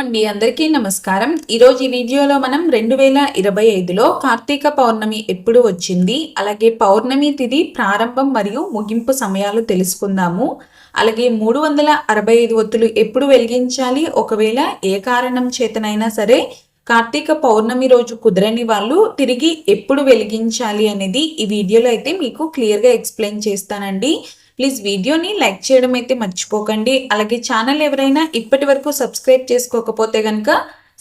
అండి. అందరికీ నమస్కారం. ఈరోజు ఈ వీడియోలో మనం రెండు వేల ఇరవై ఐదులో కార్తీక పౌర్ణమి ఎప్పుడు వచ్చింది? అలాగే పౌర్ణమి తిథి ప్రారంభం మరియు ముగింపు సమయాలు తెలుసుకుందాము. అలాగే మూడు వందల అరవై ఐదు ఒత్తులు ఎప్పుడు వెలిగించాలి? ఒకవేళ ఏ కారణం చేతనైనా సరే కార్తీక పౌర్ణమి రోజు కుదరని వాళ్ళు తిరిగి ఎప్పుడు వెలిగించాలి అనేది ఈ వీడియోలో అయితే మీకు క్లియర్గా ఎక్స్ప్లెయిన్ చేస్తానండి. ప్లీజ్ వీడియోని లైక్ చేయడం అయితే మర్చిపోకండి. అలాగే ఛానల్ ఎవరైనా ఇప్పటి వరకు సబ్స్క్రైబ్ చేసుకోకపోతే కనుక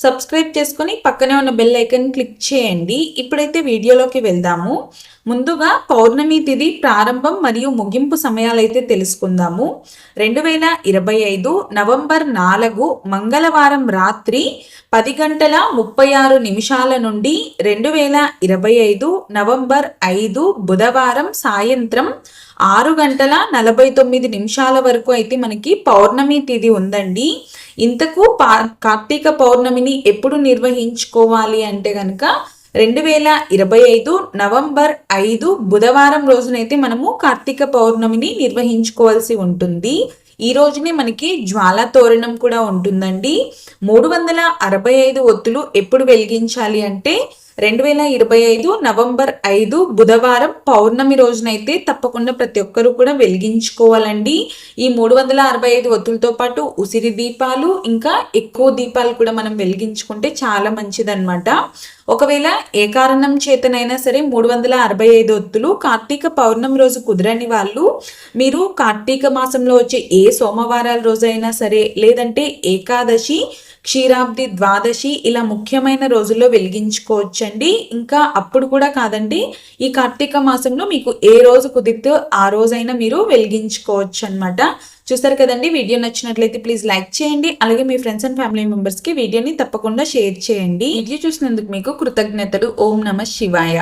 సబ్స్క్రైబ్ చేసుకొని పక్కనే ఉన్న బెల్ ఐకన్ క్లిక్ చేయండి. ఇప్పుడైతే వీడియోలోకి వెళ్దాము. ముందుగా పౌర్ణమి తిథి ప్రారంభం మరియు ముగింపు సమయాలు అయితే తెలుసుకుందాము. రెండు వేల ఇరవై ఐదు నవంబర్ నాలుగు మంగళవారం రాత్రి పది గంటల ముప్పై ఆరు నిమిషాల నుండి రెండు వేల ఇరవై ఐదు నవంబర్ ఐదు బుధవారం సాయంత్రం ఆరు గంటల నలభై తొమ్మిది నిమిషాల వరకు అయితే మనకి పౌర్ణమి తిథి ఉందండి. ఇంతకు పా కార్తీక పౌర్ణమిని ఎప్పుడు నిర్వహించుకోవాలి అంటే కనుక రెండు వేల ఇరవై ఐదు నవంబర్ ఐదు బుధవారం రోజునైతే మనము కార్తీక పౌర్ణమిని నిర్వహించుకోవాల్సి ఉంటుంది. ఈ రోజునే మనకి జ్వాల తోరణం కూడా ఉంటుందండి. మూడు వందల అరవై ఐదు ఒత్తులు ఎప్పుడు వెలిగించాలి అంటే రెండు వేల ఇరవై ఐదు నవంబర్ ఐదు బుధవారం పౌర్ణమి రోజునైతే తప్పకుండా ప్రతి ఒక్కరూ కూడా వెలిగించుకోవాలండి. ఈ మూడు వందల అరవై ఐదు ఒత్తులతో పాటు ఉసిరి దీపాలు ఇంకా ఎక్కువ దీపాలు కూడా మనం వెలిగించుకుంటే చాలా మంచిదన్నమాట. ఒకవేళ ఏ కారణం చేతనైనా సరే మూడు వందల అరవై ఐదు ఒత్తులు కార్తీక పౌర్ణమి రోజు కుదరని వాళ్ళు మీరు కార్తీక మాసంలో వచ్చే ఏ సోమవారాల రోజైనా సరే లేదంటే ఏకాదశి క్షీరాబ్ది ద్వాదశి ఇలా ముఖ్యమైన రోజుల్లో వెలిగించుకోవచ్చు వెలిగించుకోవచ్చండి ఇంకా అప్పుడు కూడా కాదండి. ఈ కార్తీక మాసంలో మీకు ఏ రోజు కుదిరితే ఆ రోజైనా మీరు వెలిగించుకోవచ్చు అనమాట చూస్తారు కదండి వీడియో నచ్చినట్లయితే ప్లీజ్ లైక్ చేయండి. అలాగే మీ ఫ్రెండ్స్ అండ్ ఫ్యామిలీ మెంబర్స్కి వీడియోని తప్పకుండా షేర్ చేయండి. వీడియో చూసినందుకు మీకు కృతజ్ఞతలు. ఓం నమ శివాయ.